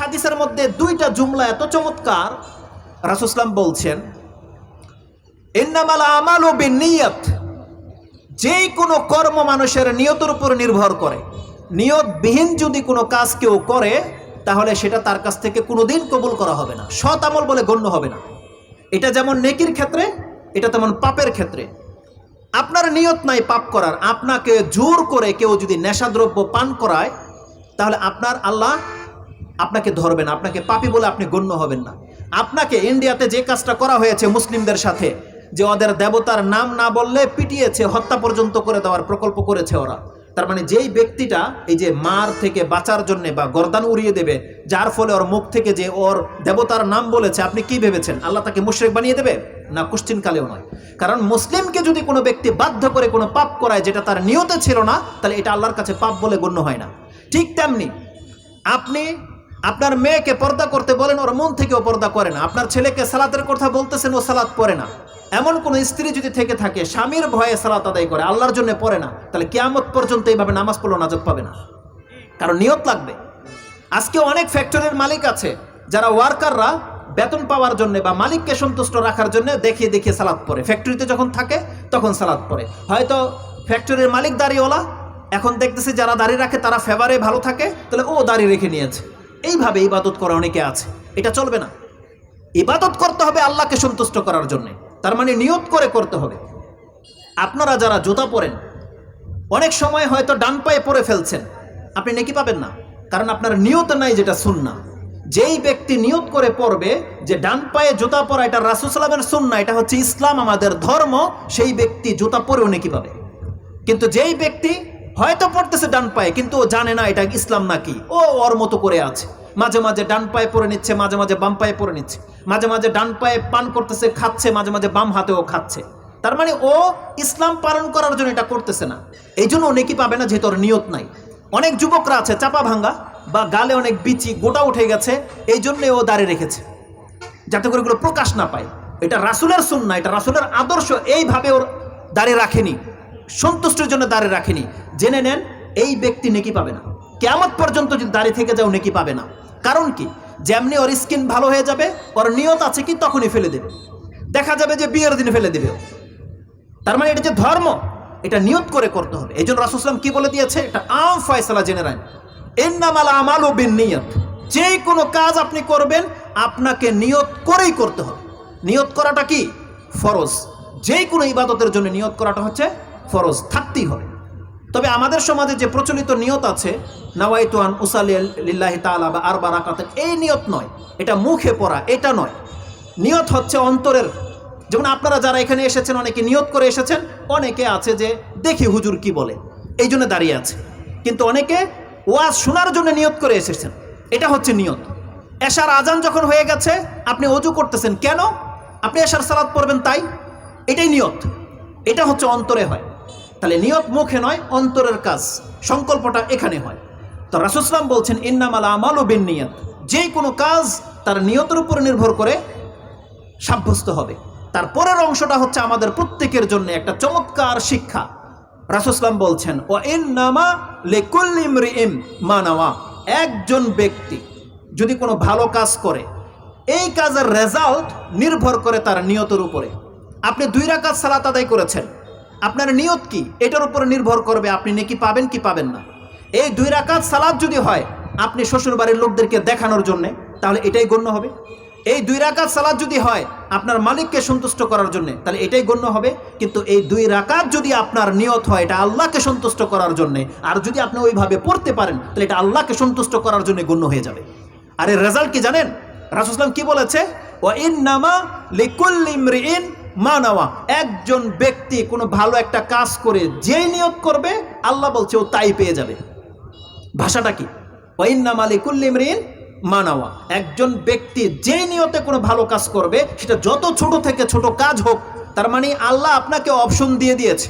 হাদিসের মধ্যে দুইটা জুমলা এত চমৎকার রাসুসলাম বলছেন, ইন্নামাল আমাল ও যেই কোনো কর্ম মানুষের নিয়তের উপর নির্ভর করে। নিয়তবিহীন যদি কোনো কাজ কেউ করে, তাহলে সেটা তার কাছ থেকে কোনোদিন কবুল করা হবে না, সৎ আমল বলে গণ্য হবে না। এটা যেমন নেকির ক্ষেত্রে, এটা তেমন পাপের ক্ষেত্রে। আপনার নিয়ত নাই পাপ করার, আপনাকে জোর করে কেউ যদি নেশাদ্রব্য পান করায়, তাহলে আপনার আল্লাহ আপনাকে ধরবেন, আপনাকে পাপি বলে আপনি গণ্য হবেন না। আপনাকে ইন্ডিয়াতে যে কাজটা করা হয়েছে মুসলিমদের সাথে, যে ওদের দেবতার নাম না বললে পিটিয়েছে, হত্যা পর্যন্ত করে দেওয়ার প্রকল্প করেছে ওরা। তার মানে যেই ব্যক্তিটা এই যে মার থেকে বাঁচার জন্য বা গরদান উড়িয়ে দেবে, যার ফলে ওর মুখ থেকে যে ওর দেবতার নাম বলেছে, আপনি কি ভেবেছেন? আল্লাহ তাকে মুশরেক বানিয়ে দেবে? না কুশ্চিন কালেও নয়। কারণ মুসলিমকে যদি কোনো ব্যক্তি বাধ্য করে কোনো পাপ করায় যেটা তার নিয়তে ছিল না, তাহলে এটা আল্লাহর কাছে পাপ বলে গণ্য হয় না। ঠিক তেমনি আপনি আপনার মেয়েকে পর্দা করতে বলেন, ওর মন থেকেও পর্দা করে না। আপনার ছেলেকে সালাতের কথা বলতেছেন, ও সালাত পড়ে না। এমন কোন স্ত্রী যদি থেকে থাকে, স্বামীর ভয়ে সালাত আদায় করে, আল্লাহর জন্য পড়ে না, তাহলে কেয়ামত পর্যন্ত এইভাবে নামাজ পড়ল নাজব পাবে না। কারণ নিয়ত লাগবে। আজকে অনেক ফ্যাক্টরির মালিক আছে, যারা ওয়ার্কাররা বেতন পাওয়ার জন্য বা মালিককে সন্তুষ্ট রাখার জন্য দেখিয়ে দেখিয়ে সালাদ পরে ফ্যাক্টরিতে যখন থাকে, তখন সালাদ পরে হয়তো ফ্যাক্টরির মালিক দাঁড়িয়েওয়ালা এখন দেখতেছে যারা দাঁড়িয়ে রাখে, তারা ফেভারে ভালো থাকে, তাহলে ও দাঁড়িয়ে রেখে নিয়েছে। এইভাবে ইবাদত করা অনেকে আছে? এটা চলবে না। ইবাদত করতে হবে আল্লাহকে সন্তুষ্ট করার জন্য। তার মানে নিয়ত করে করতে হবে। আপনারা যারা জুতা পরেন, অনেক সময় হয়তো ডান পায়ে পরে ফেলছেন। আপনি নেকি পাবেন না। কারণ আপনার নিয়ত নাই যেটা সুন্না যেই ব্যক্তি নিয়ত করে পড়বে, যে ডান পায়ে জুতা পরা এটা রাসুসালামের সুন্না এটা হচ্ছে ইসলাম, আমাদের ধর্ম, সেই ব্যক্তি জুতা পরেও নেকি পাবে। কিন্তু যেই ব্যক্তি হয়তো পড়তেছে ডান পায়ে, কিন্তু ও জানে না এটা ইসলাম নাকি। ও ওর মতো করে আছে। মাঝে মাঝে ডান পায়ে পরে নিচ্ছে, মাঝে মাঝে বাম পায়ে পরে নিচ্ছে। মাঝে মাঝে ডান পায়ে পান করতেছে, খাচ্ছে, মাঝে মাঝে বাম হাতেও খাচ্ছে। তার মানে ও ইসলাম পালন করার জন্য এটা করতেছে না। এই জন্য ও নেকি পাবে না যেহেতু ওর নিয়ত নাই। অনেক যুবকরা আছে, চাপা ভাঙ্গা, বা গালে অনেক বিচি, গোটা উঠে গেছে, এই জন্যে ও দাঁড়িয়ে রেখেছে। যাতে করে এগুলো প্রকাশ না পায়। এটা রাসুলের সুন্না এটা রাসুলের আদর্শ, এইভাবে ওর দাঁড়িয়ে রাখেনি। সন্তুষ্টের জন্য দাঁড়িয়ে রাখেনি। জেনে নেন, এই ব্যক্তি নেকি পাবে না। কেমন পর্যন্ত যদি দাঁড়িয়ে থেকে যাও নেকি পাবে না। কারণ কি? যেমনি ওর স্কিন ভালো হয়ে যাবে, ওর নিয়ত আছে কি? তখনই ফেলে দেবে। দেখা যাবে যে বিয়ের দিনে ফেলে দেবে। তার মানে এটা যে ধর্ম, এটা নিয়ত করে করতে হবে। এই জন্য রাসুসলাম কি বলে দিয়েছে? এটা আম ফয়সালা জেনে রান এন্নামাল আমাল ও বিন নিয়ত যে কোনো কাজ আপনি করবেন, আপনাকে নিয়ত করেই করতে হবে। নিয়ত করাটা কি? ফরজ। যে কোনো ইবাদতের জন্য নিয়ত করাটা হচ্ছে ফরজ। থাকতেই হবে। তবে আমাদের সমাজে যে প্রচলিত নিয়ত আছে নাওয়াইতুয়ান উসালি লিল্লাহি তাআলা বা আরবা রাকাতের এই নিয়ত নয়। এটা মুখে পড়া, এটা নয়। নিয়ত হচ্ছে অন্তরের। যেমন আপনারা যারা এখানে এসেছেন, অনেকে নিয়ত করে এসেছেন, অনেকে আছে যে দেখি হুজুর কি বলে। এই জন্য দাঁড়িয়ে আছে। কিন্তু অনেকে ওয়াজ শোনার জন্য নিয়ত করে এসেছেন। এটা হচ্ছে নিয়ত। এশার আজান যখন হয়ে গেছে, আপনি অজু করতেছেন কেন? আপনি এশার সালাদ পড়বেন তাই? এটাই নিয়ত। এটা হচ্ছে অন্তরে হয়। তাহলে নিয়ত মুখে নয়, অন্তরের কাজ। সংকল্পটা এখানে হয়। তো রাসুসলাম বলছেন, ইন্নামাল আমাল ও বিন নিয়ত যে কোনো কাজ তার নিয়তের উপর নির্ভর করে সাব্যস্ত হবে। তারপরের অংশটা হচ্ছে আমাদের প্রত্যেকের জন্য একটা চমৎকার শিক্ষা। রাসুসলাম বলছেন ও ইন নামা লেকুল্লিম রিম মানাওয়া একজন ব্যক্তি যদি কোনো ভালো কাজ করে, এই কাজের রেজাল্ট নির্ভর করে তার নিয়তের উপরে। আপনি দুই রাকাত সালাত আদায় করেছেন। আপনার নিয়ত কি? এটার উপরে নির্ভর করবে আপনি নাকি পাবেন কি পাবেন না। এই দুই রাকাত সালাত যদি হয় আপনি শ্বশুর বাড়ির লোকদেরকে দেখানোর জন্য, তাহলে এটাই গণ্য হবে। এই দুই রাকাত সালাত যদি হয় আপনার মালিককে সন্তুষ্ট করার জন্য, তাহলে এটাই গণ্য হবে। কিন্তু এই দুই রাকাত যদি আপনার নিয়ত হয়, এটা আল্লাহকে সন্তুষ্ট করার জন্য, আর যদি আপনি ওইভাবে পড়তে পারেন, তাহলে এটা আল্লাহকে সন্তুষ্ট করার জন্য গণ্য হয়ে যাবে। আর এর রেজাল্ট কি জানেন? রাসুসলাম কি বলেছে? ও ইন নামা লিকুল্লিমরিন মানাওয়া একজন ব্যক্তি কোনো ভালো একটা কাজ করে, যেই নিয়ত করবে, আল্লাহ বলছে ও তাই পেয়ে যাবে। ভাষাটা কি? লিকুল্লিমরিন মানাওয়া একজন ব্যক্তি যে নিয়তে কোনো ভালো কাজ করবে, সেটা যত ছোট থেকে ছোট কাজ হোক, তার মানে আল্লাহ আপনাকে অপশন দিয়ে দিয়েছে।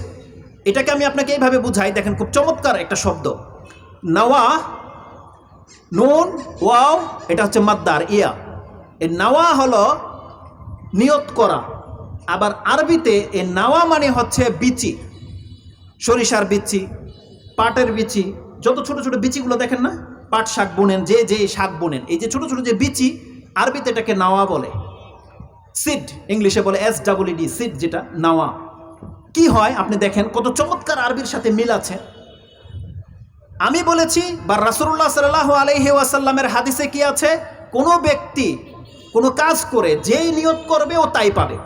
এটাকে আমি আপনাকে এইভাবে বুঝাই, দেখেন খুব চমৎকার একটা শব্দ। নাওয়া, নুন, ওয়াও, এটা হচ্ছে মাদ্দার, ইয়া। এই নাওয়া হলো নিয়ত করা। আবার আরবিতে এ নাওয়া মানে হচ্ছে বিচি, সরিষার বিচি, পাটের বিচি যত ছোট ছোট বিচিগুলো দেখেন না, পাট শাক বোনেন, যে যে শাক বোনেন, এই যে ছোট ছোট যে বিচি, আরবিতে এটাকে নাওয়া বলে। সিড, ইংলিশে বলে এস ডি সিড যেটা, নাওয়া। কি হয়, আপনি দেখেন কত চমৎকার আরবির সাথে মিল আছে। আমি বলেছি, বা রাসুল্লাহ সাল্লাহ আলহি ওয়াসাল্লামের হাদিসে কি আছে? কোনো ব্যক্তি কোনো কাজ করে, যেই নিয়ত করবে ও তাই পাবে।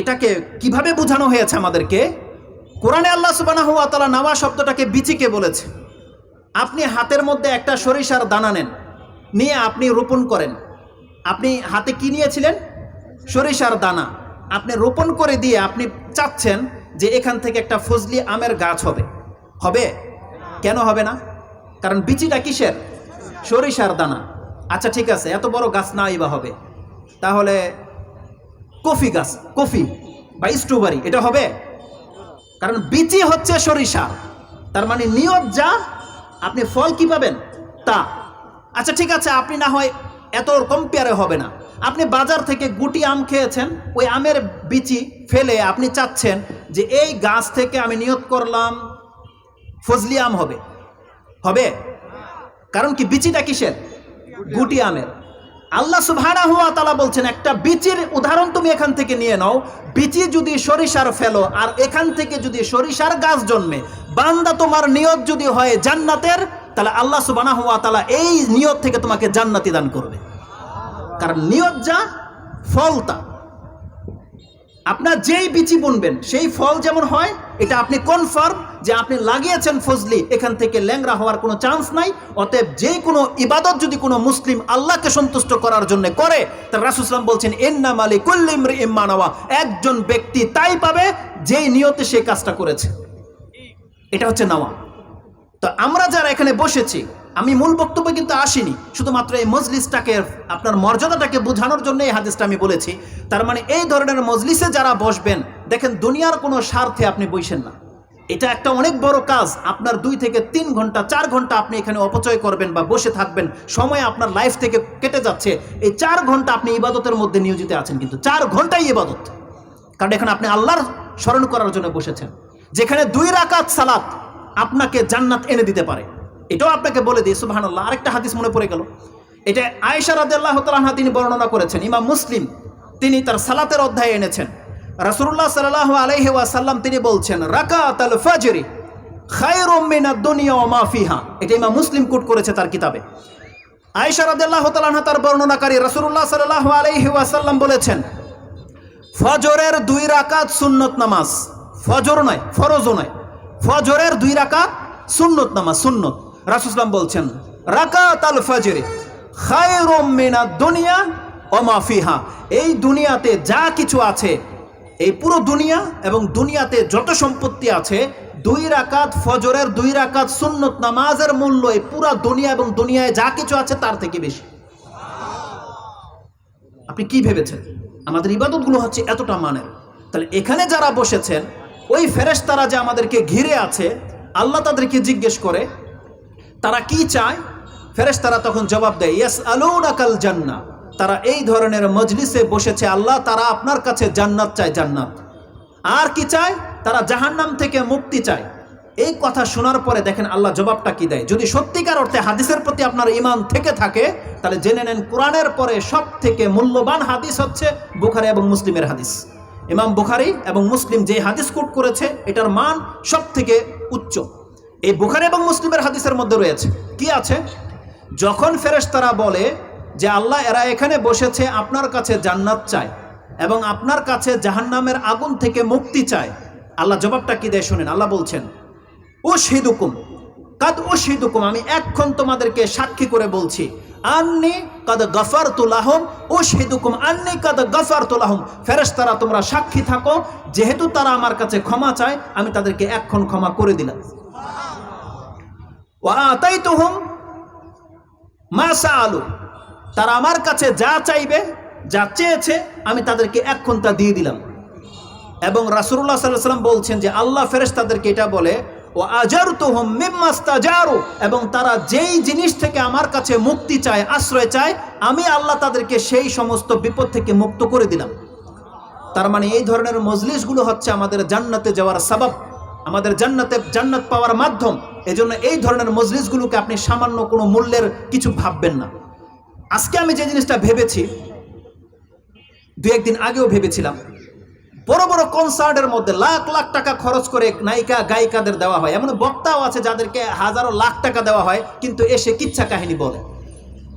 এটাকে কীভাবে বোঝানো হয়েছে আমাদেরকে? কোরআনে আল্লাহ সুবানাহ তালা নাওয়া শব্দটাকে বিচিকে বলেছে। আপনি হাতের মধ্যে একটা সরিষার দানা নেন, নিয়ে আপনি রোপণ করেন। আপনি হাতে কি নিয়েছিলেন? সরিষার দানা। আপনি রোপণ করে দিয়ে আপনি চাচ্ছেন যে এখান থেকে একটা ফজলি আমের গাছ হবে। হবে? কেন হবে না? কারণ বিচিটা কিসের? সরিষার দানা। আচ্ছা ঠিক আছে, এত বড় গাছ নাই বা হবে। তাহলে কফি গাছ, কফি বা স্ট্রবেরি, এটা হবে? কারণ বিচি হচ্ছে সরিষা। তার মানে নিয়ত যা আপনি ফল কি পাবেন? তা। আচ্ছা ঠিক আছে, আপনি না হয় এত কম্পেয়ারে হবে না। আপনি বাজার থেকে গুটি আম খেয়েছেন, ওই আমের বিচি ফেলে আপনি চাচ্ছেন যে এই গাছ থেকে আমি নিয়োগ করলাম, ফজলি আম হবে। হবে? কারণ কি বিচিটা কিসের? গুটি আমের। আল্লাহ সুভানা হুয়া তালা বলছেন, একটা বিচির উদাহরণ তুমি এখান থেকে নিয়ে নাও। বিচি যদি সরিষার ফেলো, আর এখান থেকে যদি সরিষার গাছ জন্মে, বান্দা তোমার নিয়ত যদি হয় জান্নাতের, তাহলে আল্লাহ সুবানা হুয়া তালা এই নিয়ত থেকে তোমাকে জান্নাতি দান করবে। কারণ নিয়ত যা, ফল তা। আপনার যেই বিচি বুনবেন, সেই ফল যেমন হয়, এটা আপনি কনফার্ম যে আপনি লাগিয়েছেন ফজলি, এখান থেকে ল্যাংরা হওয়ার কোনো চান্স নাই। অতএব যে কোনো ইবাদত যদি কোনো মুসলিম আল্লাহকে সন্তুষ্ট করার জন্য করে তার রাসুসলাম বলছেন এন্না মালি কুল্লিম ইম্মানওয়া একজন ব্যক্তি তাই পাবে, যেই নিয়তে সে কাজটা করেছে। এটা হচ্ছে নাওয়া। তো আমরা যারা এখানে বসেছি, আমি মূল বক্তব্যে কিন্তু আসিনি, শুধুমাত্র এই মজলিসটাকে, আপনার মর্যাদাটাকে বোঝানোর জন্য এই হাদিসটা আমি বলেছি। তার মানে এই ধরনের মজলিসে যারা বসবেন, দেখেন দুনিয়ার কোনো স্বার্থে আপনি বইসেন না। এটা একটা অনেক বড় কাজ, আপনার দুই থেকে তিন ঘণ্টা, চার ঘণ্টা আপনি এখানে অপচয় করবেন বা বসে থাকবেন, সময় আপনার লাইফ থেকে কেটে যাচ্ছে। এই চার ঘণ্টা আপনি ইবাদতের মধ্যে নিয়োজিত আছেন কিন্তু চার ঘন্টাই ইবাদত। কারণ এখানে আপনি আল্লাহর স্মরণ করার জন্য বসেছেন। যেখানে দুই রাকাত সালাত আপনাকে জান্নাত এনে দিতে পারে। এটাও আপনাকে বলে দিই সুবাহান আল্লাহ আরেকটা হাদিস মনে পড়ে গেল। এটা আয়েশা রাদিয়াল্লাহু তাআলা তিনি বর্ণনা করেছেন, ইমাম মুসলিম, তিনি তার সালাতের অধ্যায়ে এনেছেন। রাসূলুল্লাহ সাল্লাল্লাহু আলাইহি ওয়াসাল্লাম তিনি বলছেন রাকাত আল ফাজরি খায়রুম মিনাদ দুনিয়া ওয়া মা এটা ইমাম মুসলিম কোট করেছে তার কিতাবে। আয়েশা রাদিয়াল্লাহু তাআলা তার বর্ণনাকারী রাসূলুল্লাহ সাল্লাল্লাহু আলাইহি ওয়াসাল্লাম বলেছেন, ফজরের দুই রাকাত সুন্নত নামাজ, ফজর নয়, ফরজও নয়। ফজরের দুই রাকাত সুন্নত নামাজ, সুন্নত। রাসুসলাম বলছেন রাকাত আল ফজরে খায়রুম মিনাদ দুনিয়া ওয়া মা ফিহা। এই দুনিয়াতে যা কিছু আছে, এই পুরো দুনিয়া এবং দুনিয়াতে যত সম্পত্তি আছে, দুই রাকাত ফজরের দুই রাকাত সুন্নত নামাজের মূল্য এই পুরা দুনিয়া এবং দুনিয়ায় যা কিছু আছে তার থেকে বেশি। আপনি কি ভেবেছেন? আমাদের ইবাদতগুলো হচ্ছে এতটা মানের। তাহলে এখানে যারা বসেছেন ওই ফেরেশতারা যে আমাদেরকে ঘিরে আছে, আল্লাহ তাদেরকে জিজ্ঞেস করে, তারা কি চায়? ফেরেশতারা তখন জবাব দেয় ইয়াস আকাল জান্না তারা এই ধরনের মজলিসে বসেছে, আল্লাহ তারা আপনার কাছে জান্নাত চায়, জান্নাত। আর কি চায়? তারা জাহান্নাম থেকে মুক্তি চায়। এই কথা শোনার পরে দেখেন আল্লাহ জবাবটা কি দেয়? যদি সত্যিকার অর্থে হাদিসের প্রতি আপনার ইমান থেকে থাকে, তাহলে জেনে নেন কোরআনের পরে সব থেকে মূল্যবান হাদিস হচ্ছে বুখারে এবং মুসলিমের হাদিস। ইমাম বুখারি এবং মুসলিম যে হাদিস কোট করেছে, এটার মান সব থেকে উচ্চ। এই বুখারি এবং মুসলিমের হাদিসের মধ্যে রয়েছে। কি আছে? যখন ফেরেশতারা বলে যে, আল্লাহ, এরা এখানে বসেছে, আপনার কাছে জান্নাত চায় এবং আপনার কাছে জাহান্নামের আগুন থেকে মুক্তি চায়। আল্লাহ জবাবটা কি দেয় শোনেন? আল্লাহ বলছেন ও শহীদুকুম কাদ ও শহীদুকুম আমি এক্ষণ তোমাদেরকে সাক্ষী করে বলছি আন্নি কাদ গফার তুলাহম ও শহীদুকুম আন্নি কাদ গফার তুলাহম ফেরেশতারা, তোমরা সাক্ষী থাকো, যেহেতু তারা আমার কাছে ক্ষমা চায়, আমি তাদেরকে এক্ষণ ক্ষমা করে দিলাম। ওয়া আতাইতুহুম মা আলু তারা আমার কাছে যা চাইবে, যা চেয়েছে, আমি তাদেরকে এক্ষণ তা দিয়ে দিলাম। এবং রাসুল্লাহ সাল্লাম বলছেন যে, আল্লাহ ফেরেস তাদেরকে এটা বলে ও আজার তো হোমাস্তাজারু এবং তারা যেই জিনিস থেকে আমার কাছে মুক্তি চায়, আশ্রয় চায়, আমি আল্লাহ তাদেরকে সেই সমস্ত বিপদ থেকে মুক্ত করে দিলাম। তার মানে এই ধরনের মজলিসগুলো হচ্ছে আমাদের জান্নাতে যাওয়ার সাবাব, আমাদের জান্নাতে জান্নাত পাওয়ার মাধ্যম। এজন্য এই ধরনের মজলিসগুলোকে আপনি সামান্য কোনো মূল্যের কিছু ভাববেন না। আজকে আমি যে জিনিসটা ভেবেছি দু একদিন আগেও ভেবেছিলাম বড় বড় কনসার্টের মধ্যে লাখ লাখ টাকা খরচ করে নায়িকা, গায়িকাদের দেওয়া হয়। এমন বক্তাও আছে যাদেরকে হাজারো লাখ টাকা দেওয়া হয়, কিন্তু এসে কিচ্ছা কাহিনী বলে।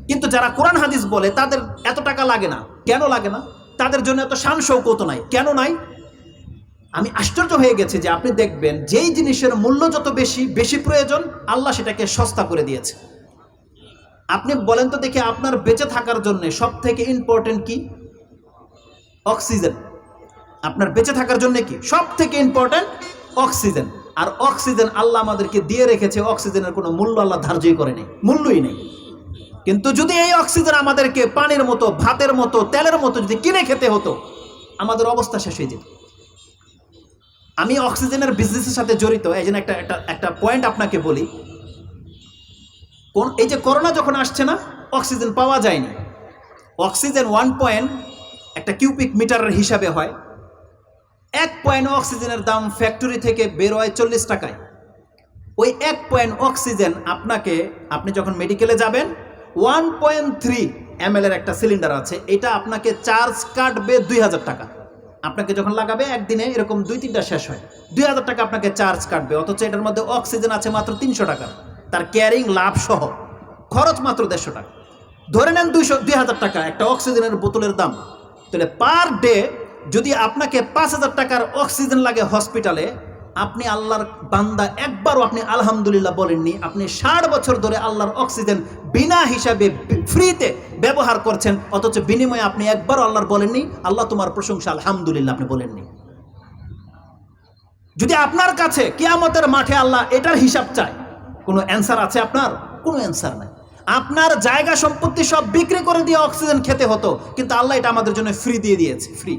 কিন্তু যারা কোরআন হাদিস বলে, তাদের এত টাকা লাগে না। কেন লাগে না? তাদের জন্য এত শান শৌকত নাই। কেন নাই? আমি আশ্চর্য হয়ে গেছি যে আপনি দেখবেন, যেই জিনিসের মূল্য যত বেশি বেশি প্রয়োজন, আল্লাহ সেটাকে সস্তা করে দিয়েছে। আপনি বলেন তো দেখি, আপনার বেঁচে থাকার জন্য সব থেকে ইম্পর্টেন্ট কি? অক্সিজেন। আপনার বেঁচে থাকার জন্য কি সব থেকে ইম্পর্টেন্ট অক্সিজেন আর অক্সিজেন আল্লাহ আমাদেরকে দিয়ে রেখেছে অক্সিজেনের কোনো মূল্য আল্লাহ ধার্যই করে নেই, মূল্যই নেই। কিন্তু যদি এই অক্সিজেন আমাদেরকে পানির মতো, ভাতের মতো, তেলের মতো যদি কিনে খেতে হতো, আমাদের অবস্থা শেষ হয়ে যেত। আমি অক্সিজেনের বিজনেসের সাথে জড়িত, এই জন্য একটা একটা একটা পয়েন্ট আপনাকে বলি। কোন এই যে করোনা যখন আসছে না অক্সিজেন পাওয়া যায়নি। অক্সিজেন ওয়ান পয়েন্ট একটা কিউপিক মিটারের হিসাবে হয়। এক পয়েন্ট অক্সিজেনের দাম ফ্যাক্টরি থেকে বের হয় চল্লিশ টাকায়। ওই এক পয়েন্ট অক্সিজেন আপনাকে, আপনি যখন মেডিকেলে যাবেন ওয়ান পয়েন্ট থ্রি এম এর একটা সিলিন্ডার আছে, এটা আপনাকে চার্জ কাটবে দুই হাজার টাকা। আপনাকে যখন লাগাবে, একদিনে এরকম দুই তিনটা শেষ হয়। দুই হাজার টাকা আপনাকে চার্জ কাটবে, অথচ এটার মধ্যে অক্সিজেন আছে মাত্র তিনশো টাকা। তার ক্যারিং লাভ সহ, খরচ মাত্র দেড়শো টাকা। ধরে নেন দুইশো, দুই হাজার টাকা একটা অক্সিজেনের বোতলের দাম। তাহলে পার ডে যদি আপনাকে পাঁচ হাজার টাকার অক্সিজেন লাগে হসপিটালে, আপনি আল্লাহর বান্দা একবারও আপনি আলহামদুলিল্লাহ বলেননি, আপনি ষাট বছর ধরে আল্লাহর অক্সিজেন বিনা হিসাবে ফ্রিতে ব্যবহার করছেন, অথচ বিনিময়ে আপনি একবারও আল্লাহর বলেননি, আল্লাহ তোমার প্রশংসা আলহামদুলিল্লাহ আপনি বলেননি। যদি আপনার কাছে কিয়ামতের মাঠে আল্লাহ এটার হিসাব চায়, কোনো অ্যান্সার আছে আপনার? কোনো অ্যান্সার নাই। আপনার জায়গা সম্পত্তি সব বিক্রি করে দিয়ে অক্সিজেন খেতে হতো, কিন্তু আল্লাহ এটা আমাদের জন্য ফ্রি দিয়ে দিয়েছে ফ্রি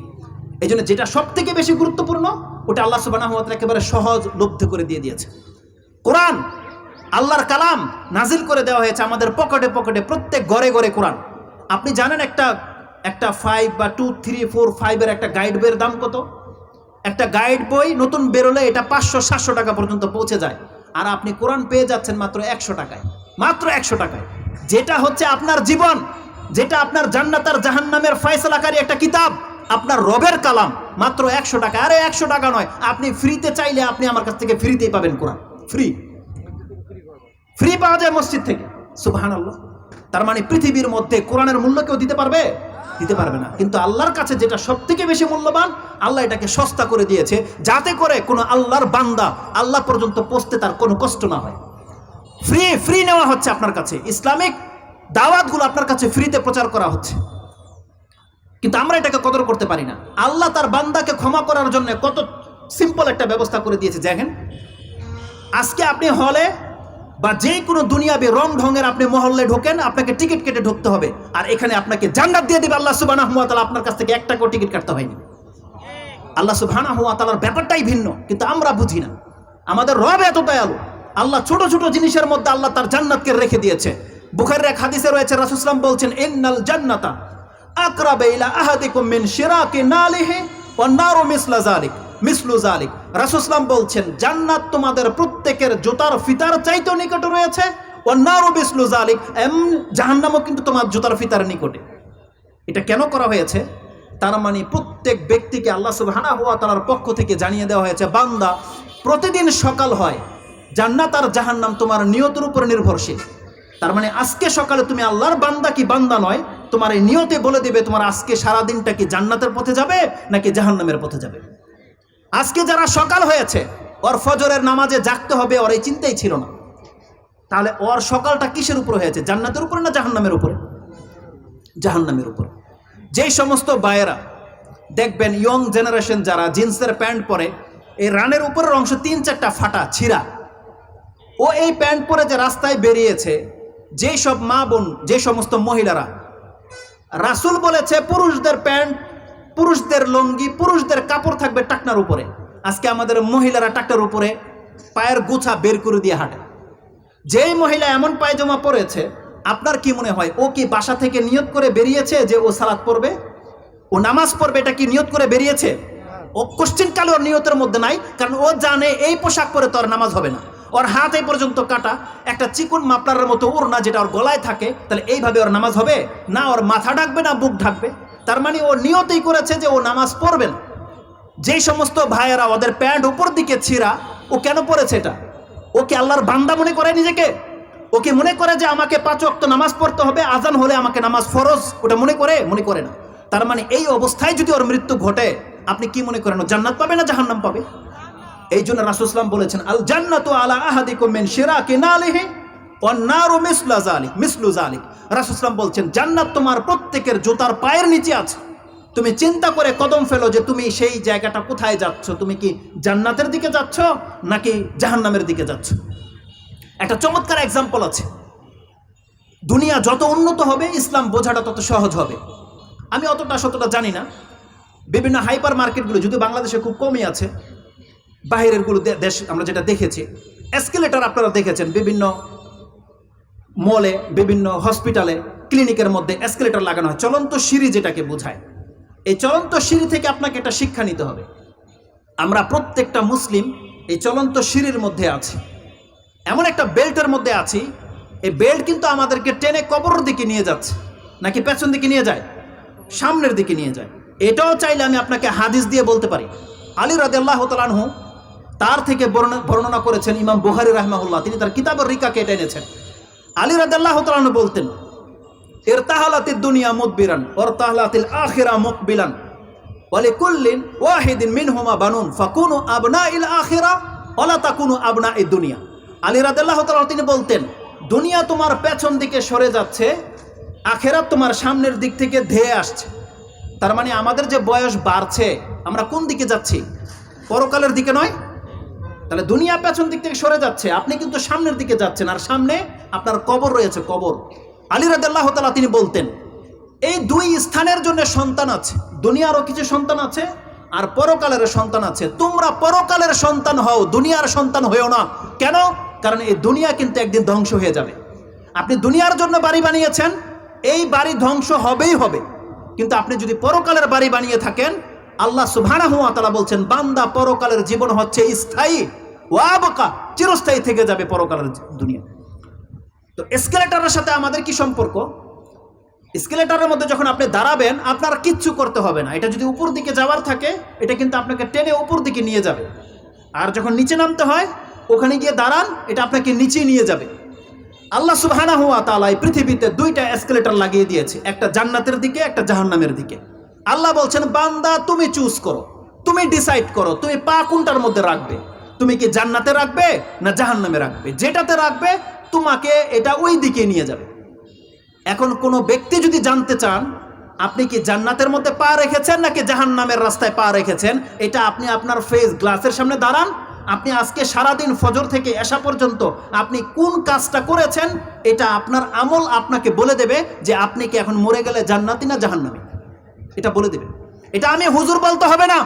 এই জন্য যেটা সব থেকে বেশি গুরুত্বপূর্ণ, ওটা আল্লাহ সুবাহ একেবারে সহজ লব্ধ করে দিয়ে দিয়েছে। কোরআন, আল্লাহর কালাম নাজিল করে দেওয়া হয়েছে আমাদের পকেটে পকেটে, প্রত্যেক ঘরে ঘরে কোরআন। আপনি জানেন একটা একটা ফাইভ বা টু থ্রি ফোর ফাইভের একটা গাইড বইয়ের দাম কত? একটা গাইড বই নতুন বেরোলে এটা পাঁচশো, সাতশো টাকা পর্যন্ত পৌঁছে যায়। আর আপনি কোরআন পেয়ে যাচ্ছেন মাত্র একশো টাকায়। মাত্র একশো টাকায়। যেটা হচ্ছে আপনার জীবন, যেটা আপনার জান্নাতার জাহান্নামের ফয়সলাকারী একটা কিতাব। আপনার রবের কালাম মাত্র একশো টাকা। আরে একশো টাকা নয়, আপনি ফ্রিতে চাইলে আপনি আমার কাছ থেকে ফ্রিতেই পাবেন কোরআন। ফ্রি। ফ্রি পাওয়া যায় মসজিদ থেকে। সুবাহান আল্লাহ তার মানে পৃথিবীর মধ্যে কোরআনের মূল্য কেউ দিতে পারবে? দিতে পারবে না। কিন্তু আল্লাহর কাছে যেটা সব থেকে বেশি মূল্যবান, আল্লাহ এটাকে সস্তা করে দিয়েছে, যাতে করে কোনো আল্লাহর বান্দা আল্লাহ পর্যন্ত পৌঁছতে তার কোনো কষ্ট না হয়। ফ্রি ফ্রি নেওয়া হচ্ছে আপনার কাছে। ইসলামিক দাওয়াতগুলো আপনার কাছে ফ্রিতে প্রচার করা হচ্ছে। কিন্তু আমরা এটাকে কদর করতে পারি না। আল্লাহ তার বান্দাকে ক্ষমা করার জন্য কত সিম্পল একটা ব্যবস্থা করে দিয়েছে। দেখেন, আজকে আপনি হলে বা যে কোনো দুনিয়াবি রং ঢঙের আপনি মহল্লে ঢোকেন, আপনাকে টিকিট কেটে ঢুকতে হবে। আর এখানে আপনাকে জান্নাত দিয়ে দেবে আল্লাহ সুবাহ আপনার কাছ থেকে একটা করে টিকিট কাটতে হয়নি। আল্লাহ সুবহানা হুয়া তালার ব্যাপারটাই ভিন্ন, কিন্তু আমরা বুঝি না। আমাদের রব এত দয়ালু, আল্লাহ ছোট ছোট জিনিসের মধ্যে আল্লাহ তার জান্নাতকে রেখে দিয়েছে। বুখারের এক হাদিসে রয়েছে রাসুসলাম বলছেন, ইন্নাল জান্নাতা আকরাবে ইলা আহাদিকুম মিন শিরাকি নালিহি ওয়ান নারু মিসলা জালিক মিসলু জালিক রাসুসলাম বলছেন, জান্নাত তোমাদের প্রত্যেকের জুতার ফিতার চাইতেও নিকটে রয়েছে ওয়ান নারু মিসলু জালিক এম জাহান্নামও কিন্তু তোমার জুতার ফিতার নিকটে। এটা কেন করা হয়েছে? তার মানে প্রত্যেক ব্যক্তিকে আল্লাহ সুবহানা হুয়া তালার পক্ষ থেকে জানিয়ে দেওয়া হয়েছে, বান্দা, প্রতিদিন সকাল হয়, জান্নাত আর জাহান্নাম তোমার নিয়তের উপর নির্ভরশীল। তার মানে আজকে সকালে তুমি আল্লাহর বান্দা কি বান্দা নয়? তোমার এই নিয়তে বলে দেবে, তোমার আজকে সারা দিনটা কি জান্নাতের পথে যাবে নাকি জাহান্নামের পথে যাবে? আজকে যারা সকাল হয়েছে, ওর ফজরের নামাজে জাগতে হবে, ওর এই চিন্তাই ছিল না। তাহলে ওর সকালটা কিসের উপর হয়েছে? জান্নাতের উপরে না জাহান্নামের উপরে? জাহান্নামের উপর। যেই সমস্ত বায়েরা দেখবেন ইয়ং জেনারেশন যারা, জিন্সের প্যান্ট পরে, এই রানের উপরের অংশ তিন চারটা ফাটা ছিঁড়া। ও এই প্যান্ট পরে যে রাস্তায় বেরিয়েছে যেই সব মা বোন, যে সমস্ত মহিলারা, রাসুল বলেছে পুরুষদের প্যান্ট, পুরুষদের লঙ্গি, পুরুষদের কাপড় থাকবে টাকনার উপরে। আজকে আমাদের মহিলারা টাকটার উপরে পায়ের গুছা বের করে দিয়ে হাঁটে। যেই মহিলা এমন পায়জামা পরেছে, আপনার কি মনে হয়, ও কি বাসা থেকে নিয়ত করে বেরিয়েছে যে ও সালাত পড়বে? ও নামাজ পড়বে, এটা কি নিয়ত করে বেরিয়েছে? ও কোশ্চিন কালে ওর নিয়তের মধ্যে নাই, কারণ ও জানে এই পোশাক পরে তোর নামাজ হবে না। ওর হাত এই পর্যন্ত কাটা, একটা চিকুন মাপলারের মতো ওর না যেটা ওর গলায় থাকে, তাহলে এইভাবে ওর নামাজ হবে? না ওর মাথা ঢাকবে, না বুক ঢাকবে? তার মানে ও নিয়তেই করেছে যে ও নামাজ পড়বে না। যেই সমস্ত ভাইয়েরা ওদের প্যান্ট উপর দিকে ছিঁড়া, ও কেন পড়েছে এটা? ও কি আল্লাহর বান্দা মনে করে নিজেকে? ও কি মনে করে যে আমাকে পাঁচ ওয়াক্ত নামাজ পড়তে হবে, আজান হলে আমাকে নামাজ ফরজ? ওটা মনে করে? মনে করে না। তার মানে এই অবস্থায় যদি ওর মৃত্যু ঘটে, আপনি কি মনে করেন জান্নাত পাবে না জাহান্নাম পাবে? এই জন্য রাসুসলাম বলেছেন আল জান্নাত আলা আহাদিকুম মিন শিরাকি নালিহি ওয়ান নারু মিসলা জালিক মিসলু জালিক রাসুসলাম বলছেন, জান্নাত তোমার প্রত্যেকের জুতার পায়ের নিচে আছে। তুমি চিন্তা করে কদম ফেলো যে তুমি সেই জায়গাটা কোথায় যাচ্ছ। তুমি কি জান্নাতের দিকে যাচ্ছ নাকি জাহান্নামের দিকে যাচ্ছ? একটা চমৎকার এক্সাম্পল আছে। দুনিয়া যত উন্নত হবে, ইসলাম বোঝাটা তত সহজ হবে। আমি অতটা শতটা জানি না। বিভিন্ন হাইপার মার্কেটগুলো যদি বাংলাদেশে খুব কমই আছে বাইরেরগুলো দেশ আমরা যেটা দেখেছি এসকেলেটার আপনারা দেখেছেন, বিভিন্ন মলে বিভিন্ন হসপিটালে ক্লিনিকের মধ্যে এসকেলেটার লাগানো হয়। চলন্ত সিঁড়ি যেটাকে বোঝায়। এই চলন্ত সিঁড়ি থেকে আপনাকে একটা শিক্ষা নিতে হবে। আমরা প্রত্যেকটা মুসলিম এই চলন্ত সিঁড়ির মধ্যে আছি। এমন একটা বেল্টের মধ্যে আছি, এই বেল্ট কিন্তু আমাদেরকে টেনে কবরের দিকে নিয়ে যাচ্ছে, নাকি পেছন দিকে নিয়ে যায়? সামনের দিকে নিয়ে যায়। এটাও চাইলে আমি আপনাকে হাদিস দিয়ে বলতে পারি। আলী রাদিয়াল্লাহু তাআলাহু তার থেকে বর্ণনা- করেছেন ইমাম বুখারী রাহমাহুল্লাহ। তিনি তার কিতাবের রিকাকে এটা এনেছেন। আলী রাদিয়াল্লাহু তাআলাহু বলতেন, ইরতাহালাতিদ দুনিয়া মুদবিরান, ওয়ারতাহালাতিল আখিরা মুকবিলান ওয়ালিকুল্লিন ওয়াহিদিন মিনহুমা বানুন, ফাকুনু আবনাইল আখিরা ওয়ালা তাকুনু আবনাইদ দুনিয়া। আলী রাদিয়াল্লাহু তাআলা তিনি বলতেন, দুনিয়া তোমার পেছন দিকে সরে যাচ্ছে, আখেরাত তোমার সামনের দিক থেকে ধেয়ে আসছে। তার মানে আমাদের যে বয়স বাড়ছে, আমরা কোন দিকে যাচ্ছি? পরকালের দিকে নয় তাহলে দুনিয়া পেছন দিক থেকে সরে যাচ্ছে, আপনি কিন্তু সামনের দিকে যাচ্ছেন, আর সামনে আপনার কবর রয়েছে, কবর। আলী রাদিয়াল্লাহ তালা তিনি বলতেন, এই দুই স্থানের জন্য সন্তান আছে দুনিয়ারও কিছু সন্তান আছে, আর পরকালের সন্তান আছে। তোমরা পরকালের সন্তান হও, দুনিয়ার সন্তান হয়েও না। কেন? কারণ এই দুনিয়া কিন্তু একদিন ধ্বংস হয়ে যাবে। আপনি দুনিয়ার জন্য বাড়ি বানিয়েছেন, এই বাড়ি ধ্বংস হবেই হবে। কিন্তু আপনি যদি পরকালের বাড়ি বানিয়ে থাকেন আল্লাহ সুবহানাহু ওয়া তাআলা বলছেন, বান্দা পরকালের জীবন হচ্ছে স্থায়ী। ওয়াবকা চিরস্থায়ী থেকে যাবে পরকালের দুনিয়া। তো এসকেলেটারের সাথে আমাদের কি সম্পর্ক? স্কেলেটারের মধ্যে যখন আপনি দাঁড়াবেন, আপনার কিচ্ছু করতে হবে না। এটা যদি উপর দিকে যাওয়ার থাকে, এটা কিন্তু আপনাকে টেনে উপর দিকে নিয়ে যাবে। আর যখন নিচে নামতে হয়, ওখানে গিয়ে দাঁড়ান, এটা আপনাকে নিচে নিয়ে যাবে। আল্লাহ সুবহানা হুয়া তাআলা এই পৃথিবীতে দুইটা এসকেলেটর লাগিয়ে দিয়েছে। একটা জান্নাতের দিকে, একটা জাহান্নামের দিকে। আল্লাহ বলছেন, বান্দা, তুমি চুজ করো। তুমি ডিসাইড করো, তুমি পা কোনটার মধ্যে রাখবে? তুমি কি জান্নাতে রাখবে না জাহান্নামে রাখবে? যেটাতে রাখবে, তোমাকে এটা ওই দিকে নিয়ে যাবে। এখন কোনো ব্যক্তি যদি জানতে চান, আপনি কি জান্নাতের মধ্যে পা রেখেছেন নাকি জাহান্নামের রাস্তায় পা রেখেছেন, এটা আপনি আপনার ফেস গ্লাসের সামনে দাঁড়ান। আপনি আজকে সারাদিন ফজর থেকে এসা পর্যন্ত আপনি কোন কাজটা করেছেন, এটা আপনার আমল আপনাকে বলে দেবে যে আপনি কি এখন মরে গেলে জান্নাতি না জাহান্নামি? এটা বলে দেবে এটা আমি হুজুর বলতে হবে না।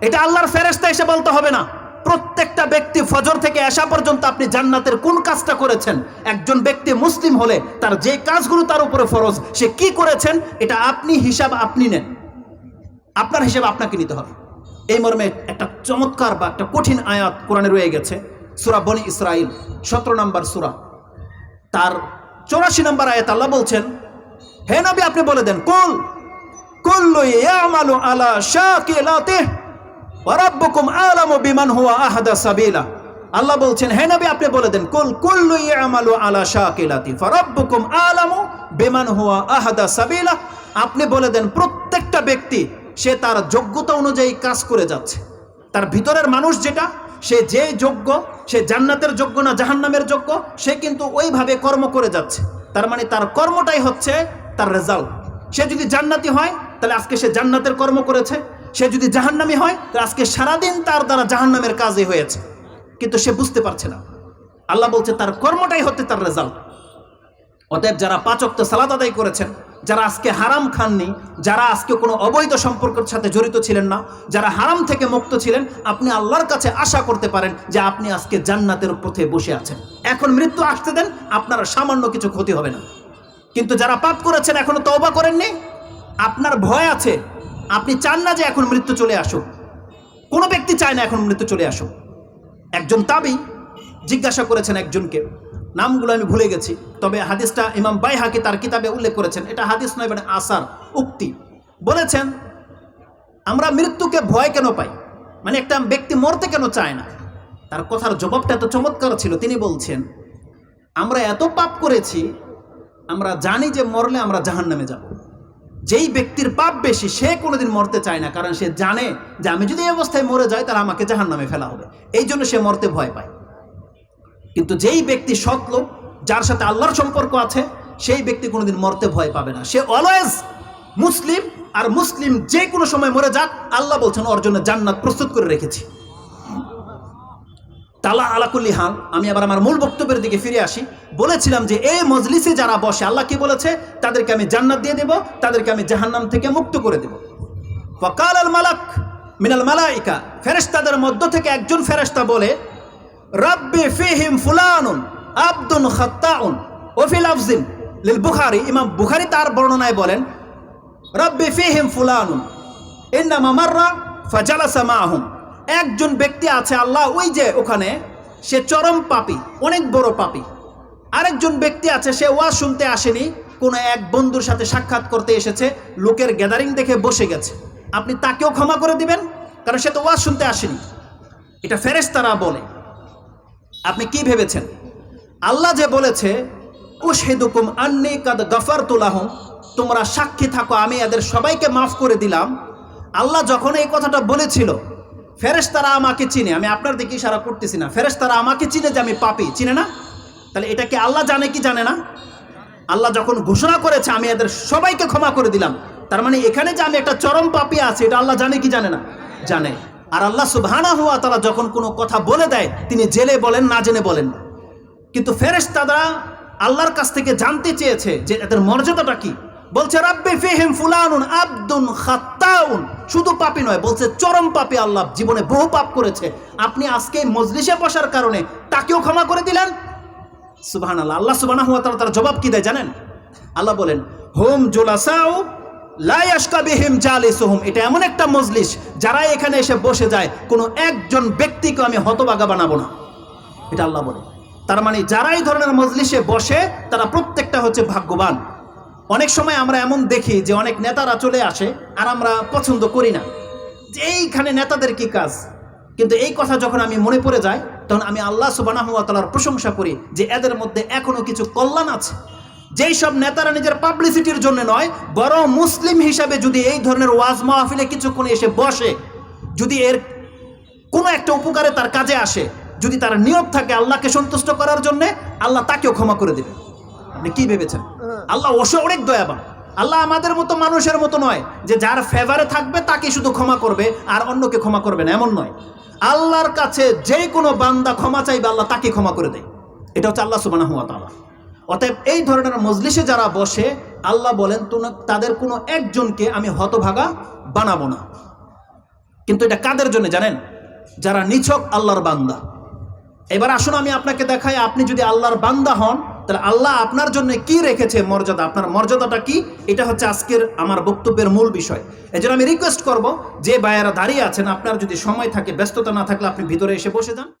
এটা আল্লাহর ফেরেস্তা এসে বলতে হবে না। প্রত্যেকটা ব্যক্তি ফজর থেকে আসা পর্যন্ত আপনি জান্নাতের কোন কাজটা করেছেন? একজন ব্যক্তি মুসলিম হলে তার যে কাজগুলো তার উপরে ফরজ, সে কি করেছেন? এটা আপনি হিসাব আপনি নেন। আপনার হিসাব আপনাকে নিতে হবে। এই মর্মে একটা চমৎকার বা একটা কঠিন আয়াত কোরআনে রয়ে গেছে। সুরা বনি ইসরাইল সতেরো নম্বর সুরা। তার চৌরাশি নম্বর আয়াত আল্লাহ বলছেন, হে নবী, আপনি বলে দেন, কুল কুল্লু ইয়ামালু আলা শাকিলাতিহি, ওয়া রাব্বুকুম আলামু বিমান হুয়া আহাদা সাবিলা। আল্লাহ বলছেন, হে নবী, আপনি বলে দেন, কুল কুল্লু ইয়ামালু আলা শাকিলাতি ফারাব্বুকুম আলামু বিমান হুয়া আহাদা সাবিলা। আপনি বলে দেন, প্রত্যেকটা ব্যক্তি, সে তার যোগ্যতা অনুযায়ী কাজ করে যাচ্ছে। তার ভিতরের মানুষ যেটা, সে যে যোগ্য, সে জান্নাতের যোগ্য না জাহান্নামের যোগ্য, সে কিন্তু ওইভাবে কর্ম করে যাচ্ছে। তার মানে তার কর্মটাই হচ্ছে তার রেজাল্ট সে যদি জান্নাতি হয় তাহলে আজকে সে জান্নাতের কর্ম করেছে। সে যদি জাহান্নামি হয়, তাহলে আজকে সারাদিন তার দ্বারা জাহান্নামের কাজই হয়েছে। কিন্তু সে বুঝতে পারছে না। আল্লাহ বলছে, তার কর্মটাই হচ্ছে তার রেজাল্ট অতএব যারা পাচক্ত সালাত আদায় করেছেন, যারা আজকে হারাম খাননি, যারা আজকে কোনো অবৈধ সম্পর্কের সাথে জড়িত ছিলেন না, যারা হারাম থেকে মুক্ত ছিলেন, আপনি আল্লাহর কাছে আশা করতে পারেন যে আপনি আজকে জান্নাতের পথে বসে আছেন। এখন মৃত্যু আসতে দেন, আপনার সামান্য কিছু ক্ষতি হবে না। কিন্তু যারা পাপ করেছেন, এখনও তওবা করেননি আপনার ভয় আছে, আপনি চান না যে এখন মৃত্যু চলে আসুক। কোনো ব্যক্তি চায় না এখন মৃত্যু চলে আসুক। একজন তাবি জিজ্ঞাসা করেছেন একজনকে, নামগুলো আমি ভুলে গেছি, তবে হাদিসটা ইমাম বাই হাকি তার কিতাবে উল্লেখ করেছেন, এটা হাদিস নয় মানে আসার উক্তি। বলেছেন, আমরা মৃত্যুকে ভয় কেন পাই? মানে একটা ব্যক্তি মরতে কেন চায় না? তার কথার জবাবটা এত চমৎকার ছিল, তিনি বলছেন, আমরা এত পাপ করেছি, আমরা জানি যে মরলে আমরা জাহান নামে যাব। যেই ব্যক্তির পাপ বেশি, সে কোনোদিন মরতে চায় না, কারণ সে জানে যে আমি যদি এই অবস্থায় মরে যাই, তাহলে আমাকে জাহান নামে ফেলা হবে। এই জন্য সে মরতে ভয় পায়। কিন্তু যেই ব্যক্তি সৎ লোক, যার সাথে আল্লাহর সম্পর্ক আছে, সেই ব্যক্তি কোনোদিন মরতে ভয় পাবে না। সে অলওয়েজ মুসলিম, আর মুসলিম যে কোনো সময় মরে যাক, আল্লাহ বলছেন ওর জন্য জান্নাত প্রস্তুত করে রেখেছি। তালা আলাকুল্লি হাল, আমি আবার আমার মূল বক্তব্যের দিকে ফিরে আসি। বলেছিলাম যে এই মজলিসে যারা বসে, আল্লাহ কি বলেছে? তাদেরকে আমি জান্নাত দিয়ে দেব, তাদেরকে আমি জাহান্নাম থেকে মুক্ত করে দেব। ফকাল আল মালাক মিনাল মালাইকা, ফেরেশতাদের মধ্য থেকে একজন ফেরেশতা বলে, রাব্বি ফিহিম ফুলানুন আব্দুন খাত্তাউন। ওফিল আফজিন লিল বুখারি, ইমাম বুখারি তার বর্ণনায় বলেন, রব্বি ফিহিম ফুলানুন, ইন্নামা মাররা ফাজালাসা মাহুম। একজন ব্যক্তি আছে আল্লাহ, ওই যে ওখানে, সে চরম পাপী, অনেক বড় পাপী। আরেকজন ব্যক্তি আছে, সে ওয়াজ শুনতে আসেনি, কোনো এক বন্ধুর সাথে সাক্ষাৎ করতে এসেছে, লোকের গ্যাদারিং দেখে বসে গেছে। আপনি তাকেও ক্ষমা করে দিবেন, কারণ সে তো ওয়াজ শুনতে আসেনি। এটা ফেরেশতারা বলে। আপনি কি ভেবেছেন? আল্লাহ যে বলেছে, উশহিদুকুম আন্নি কাদ গফার তুলাহম তোমরা সাক্ষী থাকো, আমি এদের সবাইকে মাফ করে দিলাম। আল্লাহ যখন এই কথাটা বলেছিল ফেরেশতারা আমাকে চিনে। আমি আপনার দিকে ইশারা করতেছি না। ফেরেস তারা আমাকে চিনে যে আমি পাপি। চিনে না? তাহলে এটা কি আল্লাহ জানে কি জানে না? আল্লাহ যখন ঘোষণা করেছে, আমি এদের সবাইকে ক্ষমা করে দিলাম। তার মানে এখানে যে আমি একটা চরম পাপি আছি, এটা আল্লাহ জানে কি জানে না? জানে। আর আল্লাহ সুবহানা হুয়া তারা যখন কোনো কথা বলে দেয়, তিনি জেলে বলেন, না জেনে বলেন। কিন্তু কিন্তু ফেরেশতারা আল্লাহর কাছ থেকে জানতে চেয়েছে যে এদের মর্যাদাটা কি। বলছে, রাব্বি ফিহিম ফুলানুন আব্দুন খাত্তাউন। শুধু পাপি নয়, বলছে, চরম পাপি আল্লাহ জীবনে বহু পাপ করেছে। আপনি আজকে মজলিসে বসার কারণে তাকেও ক্ষমা করে দিলেন। সুবাহান আল্লাহ আল্লাহ সুবাহ তার জবাব কি দেয় জানেন? আল্লাহ বলেন, হোম জোলাসাও লাইয়াসকাবিহিম জালিসুহুম। এটা এমন একটা মজলিস, যারা এখানে এসে বসে যায়, কোনো একজন ব্যক্তিকে আমি হতবাগা বানাবো না। এটা আল্লাহ বলে। তার মানে যারা এই ধরনের মজলিসে বসে, তারা প্রত্যেকটা হচ্ছে ভাগ্যবান। অনেক সময় আমরা এমন দেখি যে অনেক নেতারা চলে আসে আর আমরা পছন্দ করি না। যে এইখানে নেতাদের কি কাজ? কিন্তু এই কথা যখন আমি মনে পড়ে যায়, তখন আমি আল্লাহ সুবানাহাতালার প্রশংসা করি যে এদের মধ্যে এখনও কিছু কল্যাণ আছে। যেই সব নেতারা নিজের পাবলিসিটির জন্য নয়, বরং মুসলিম হিসাবে যদি এই ধরনের ওয়াজ মাহফিলে কিছুক্ষণ এসে বসে, যদি এর কোনো একটা উপকারে তার কাজে আসে, যদি তার নিয়োগ থাকে আল্লাহকে সন্তুষ্ট করার জন্য, আল্লাহ তাকেও ক্ষমা করে দেবে। আপনি কি ভেবেছেন? আল্লাহ অবশ্য অনেক দয়াবান। আল্লাহ আমাদের মতো মানুষের মতো নয় যে যার ফেভারে থাকবে তাকে শুধু ক্ষমা করবে আর অন্যকে ক্ষমা করবে না এমন নয়। আল্লাহর কাছে যে কোনো বান্দা ক্ষমা চাইবে আল্লাহ তাকে ক্ষমা করে দেয়। এটা হচ্ছে আল্লাহ সুবানা হুয়া তালা অতএব এই ধরনের মজলিসে যারা বসে আল্লাহ বলেন তাদের কোনো একজনকে আমি হতভাগা বানাবো না। কিন্তু এটা কাদের জন্য জানেন? যারা নিছক আল্লাহর বান্দা। এবার আসুন আমি আপনাকে দেখাই আপনি যদি আল্লাহর বান্দা হন তাহলে আল্লাহ আপনার জন্য কি রেখেছে মর্যাদা? আপনার মর্যাদাটা কি? এটা হচ্ছে আজকের আমার বক্তব্যের মূল বিষয়। এই জন্য আমি রিকোয়েস্ট করব, যে বায়েরা দাঁড়িয়ে আছেন, আপনার যদি সময় থাকে, ব্যস্ততা না থাকলে আপনি ভিতরে এসে বসে যান।